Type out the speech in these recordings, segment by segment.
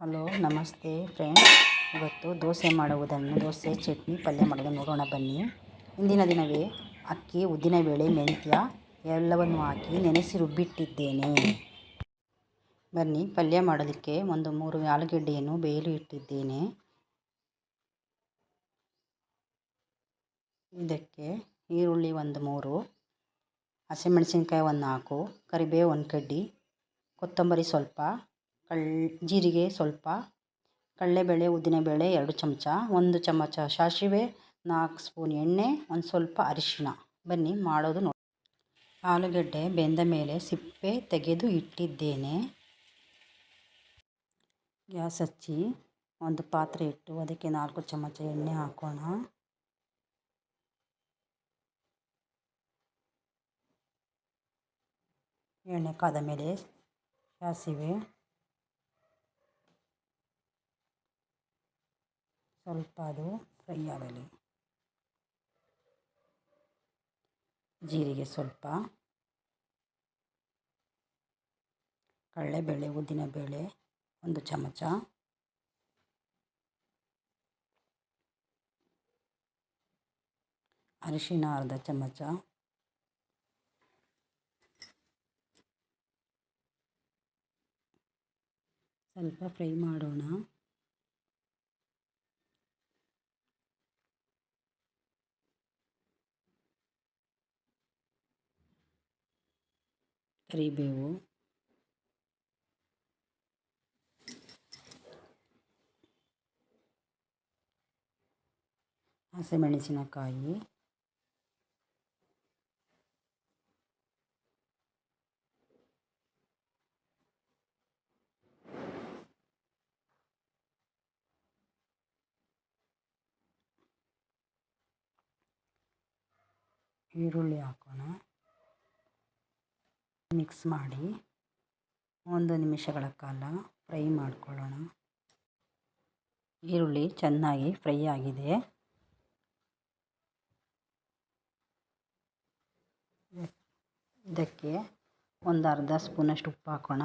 Hello, ನಮಸ್ತೆ friends ಇವತ್ತು ದೋಸೆ ಮಾಡುವುದನ್ನು, ದೋಸೆ, ಚಟ್ನಿ, ಪಲ್ಯ ಮಾಡೋದನ್ನು ನೋಡೋಣ ಬನ್ನಿ. ಇಂದಿನ ದಿನವೇ ಅಕ್ಕಿ ಉದ್ದಿನಬೇಳೆ ಮೆಂತ್ಯ ಎಲ್ಲವನ್ನು ಹಾಕಿ ನೆನೆಸಿ ರುಬ್ಬಿಟ್ಟಿದ್ದೇನೆ ಬನ್ನಿ, ಪಲ್ಯ ಮಾಡಲಿಕ್ಕೆ ಒಂದು ಮೂರು ಆಲೂಗೆಡ್ಡೆಯನ್ನು ಬೇಯಲು ಇಟ್ಟಿದ್ದೇನೆ. ಇದಕ್ಕೆ ಈರುಳ್ಳಿ ಒಂದು ಮೂರು, ಹಸಿಮೆಣಸಿನ್ಕಾಯಿ ಒಂದು ನಾಲ್ಕು, ಕರಿಬೇವು ಒಂದು ಕಡ್ಡಿ, ಕೊತ್ತಂಬರಿ ಸ್ವಲ್ಪ ಕಳ್, ಜೀರಿಗೆ ಸ್ವಲ್ಪ, ಕಡಲೆಬೇಳೆ ಉದ್ದಿನಬೇಳೆ ಎರಡು ಚಮಚ, ಒಂದು ಚಮಚ ಸಾಸಿವೆ, ನಾಲ್ಕು ಸ್ಪೂನ್ ಎಣ್ಣೆ, ಒಂದು ಸ್ವಲ್ಪ ಅರಿಶಿಣ. ಬನ್ನಿ ಮಾಡೋದು ನೋಡಿ. ಆಲೂಗಡ್ಡೆ ಬೆಂದ ಮೇಲೆ ಸಿಪ್ಪೆ ತೆಗೆದು ಇಟ್ಟಿದ್ದೇನೆ. ಗ್ಯಾಸ್ ಹಚ್ಚಿ ಒಂದು ಪಾತ್ರೆ ಇಟ್ಟು ಅದಕ್ಕೆ ನಾಲ್ಕು ಚಮಚ ಎಣ್ಣೆ ಹಾಕೋಣ. ಎಣ್ಣೆ ಕಾದ ಮೇಲೆ ಸಾಸಿವೆ. ಸ್ವಲ್ಪ ಅದು ಫ್ರೈ ಆಗಲಿ. ಜೀರಿಗೆ ಸ್ವಲ್ಪ. ಕಡಲೆಬೇಳೆ ಉದ್ದಿನಬೇಳೆ ಒಂದು ಚಮಚ. ಅರಿಶಿನ ಅರ್ಧ ಚಮಚ. ಸ್ವಲ್ಪ ಫ್ರೈ ಮಾಡೋಣ. ಕರಿಬೇವು ಹಸಿಮೆಣಸಿನಕಾಯಿ ಈರುಳ್ಳಿ ಹಾಕೋಣ ಮಿಕ್ಸ್ ಮಾಡಿ ಒಂದು ನಿಮಿಷಗಳ ಕಾಲ ಫ್ರೈ ಮಾಡಿಕೊಳ್ಳೋಣ. ಈರುಳ್ಳಿ ಚೆನ್ನಾಗಿ ಫ್ರೈ ಆಗಿದೆ. ಇದಕ್ಕೆ ಒಂದು ಅರ್ಧ ಸ್ಪೂನಷ್ಟು ಉಪ್ಪು ಹಾಕೋಣ.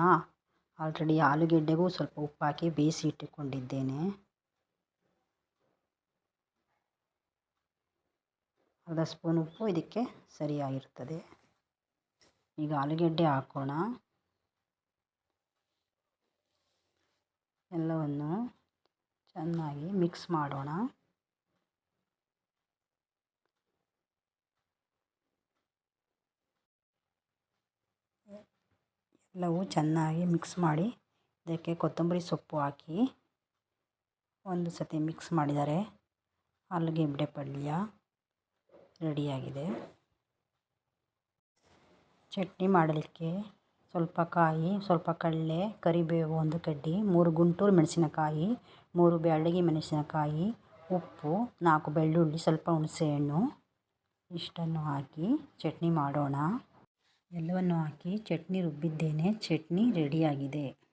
ಆಲ್ರೆಡಿ ಆಲೂಗೆಡ್ಡೆಗೂ ಸ್ವಲ್ಪ ಉಪ್ಪು ಹಾಕಿ ಬೇಯಿಸಿ ಇಟ್ಟುಕೊಂಡಿದ್ದೇನೆ. ಅರ್ಧ ಸ್ಪೂನ್ ಉಪ್ಪು ಇದಕ್ಕೆ ಸರಿಯಾಗಿರ್ತದೆ. ಈಗ ಆಲೂಗೆಡ್ಡೆ ಹಾಕೋಣ. ಎಲ್ಲವನ್ನು ಚೆನ್ನಾಗಿ ಮಿಕ್ಸ್ ಮಾಡೋಣ. ಎಲ್ಲವೂ ಚೆನ್ನಾಗಿ ಮಿಕ್ಸ್ ಮಾಡಿ, ಇದಕ್ಕೆ ಕೊತ್ತಂಬರಿ ಸೊಪ್ಪು ಹಾಕಿ ಒಂದು ಸತಿ ಮಿಕ್ಸ್ ಮಾಡಿದರೆ ಆಲೂಗೆಡ್ಡೆ ಪಲ್ಯ ರೆಡಿಯಾಗಿದೆ. ಚಟ್ನಿ ಮಾಡಲಿಕ್ಕೆ ಸ್ವಲ್ಪ ಕಾಯಿ, ಸ್ವಲ್ಪ ಕಡಲೆ, ಕರಿಬೇವು ಒಂದು ಕಡ್ಡಿ, ಮೂರು ಗುಂಟೂರು ಮೆಣಸಿನಕಾಯಿ, ಮೂರು ಬ್ಯಾಡಗಿ ಮೆಣಸಿನಕಾಯಿ, ಉಪ್ಪು, ನಾಲ್ಕು ಬೆಳ್ಳುಳ್ಳಿ, ಸ್ವಲ್ಪ ಹುಣಸೆಹಣ್ಣು ಇಷ್ಟನ್ನು ಹಾಕಿ ಚಟ್ನಿ ಮಾಡೋಣ. ಎಲ್ಲವನ್ನು ಹಾಕಿ ಚಟ್ನಿ ರುಬ್ಬಿದ್ದೇನೆ. ಚಟ್ನಿ ರೆಡಿಯಾಗಿದೆ.